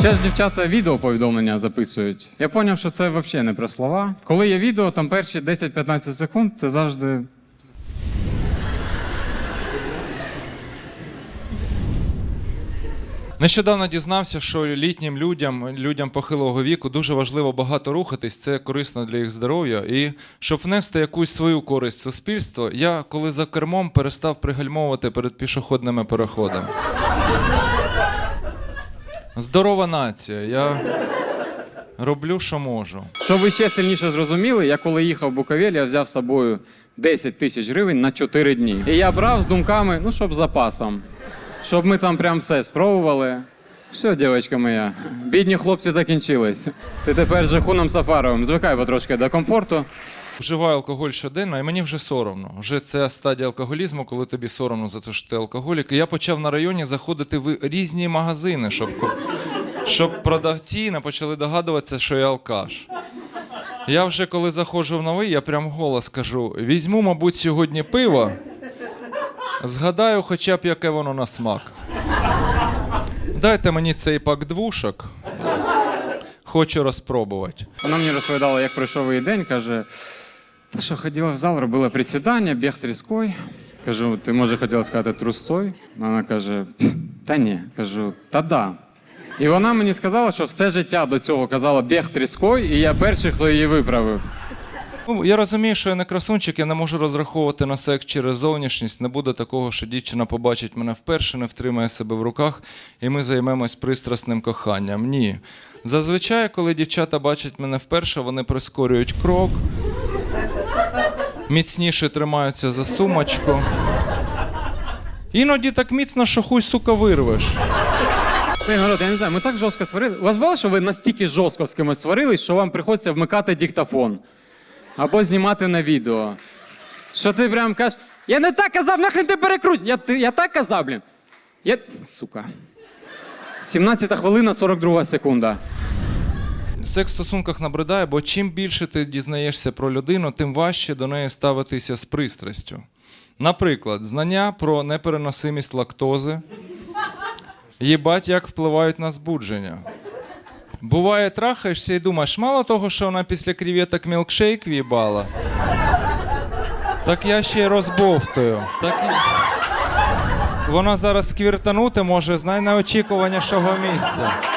Ж дівчата відео повідомлення записують. Я зрозумів, що це взагалі не про слова. Коли є відео, там перші 10-15 секунд це завжди. Нещодавно дізнався, що літнім людям, людям похилого віку дуже важливо багато рухатись, це корисно для їх здоров'я. І щоб внести якусь свою користь в суспільство, я коли за кермом перестав пригальмовувати перед пішохідними переходами. Здорова нація. Я роблю, що можу. Щоб ви ще сильніше зрозуміли, я коли їхав в Буковель, я взяв з собою 10 тисяч гривень на 4 дні. І я брав з думками, ну щоб з запасом. Щоб ми там прям все спробували. Все, дівчинка моя, бідні хлопці закінчились. Ти тепер з Жахуном Сафаровим. Звикай потрошки до комфорту. Вживаю алкоголь щоденно, і мені вже соромно. Вже це стадія алкоголізму, коли тобі соромно за те, що ти алкоголік. І я почав на районі заходити в різні магазини, щоб, щоб продавці не почали догадуватися, що я алкаш. Я вже коли заходжу в новий, я прям голос кажу: візьму, мабуть, сьогодні пиво, згадаю хоча б яке воно на смак. Дайте мені цей пак двушок. Хочу розпробувати. Вона мені розповідала, як пройшов її день. Каже: та що ходила в зал, робила присідання, біг тріской. Кажу, ти може хотіла сказати трусцой? Вона каже: та ні. Кажу, та да. І вона мені сказала, що все життя до цього казала біг тріской, і я перший, хто її виправив. Ну, я розумію, що я не красунчик, я не можу розраховувати на секс через зовнішність. Не буде такого, що дівчина побачить мене вперше, не втримає себе в руках, і ми займемось пристрасним коханням. Ні. Зазвичай, коли дівчата бачать мене вперше, вони прискорюють крок, міцніше тримаються за сумочку. Іноді так міцно, що хуй сука вирвеш. Блін, я не знаю, ми так жорстко сварили. У вас було, що ви настільки жорстко з кимось сварились, що вам приходиться вмикати диктофон або знімати на відео. Що ти прям кажеш, я не так казав, нахрен ти перекруть. Я, ти, я так казав, блін. Я... Сука. 17 хвилина, 42 секунда. Секс в стосунках набридає, бо чим більше ти дізнаєшся про людину, тим важче до неї ставитися з пристрастю. Наприклад, знання про непереносимість лактози, їбать, як впливають на збудження. Буває, трахаєшся і думаєш, мало того, що вона після креветок мілкшейк в'їбала, так я ще й розбовтую. Так. Вона зараз сквіртанути може з найнеочікуванішого місця.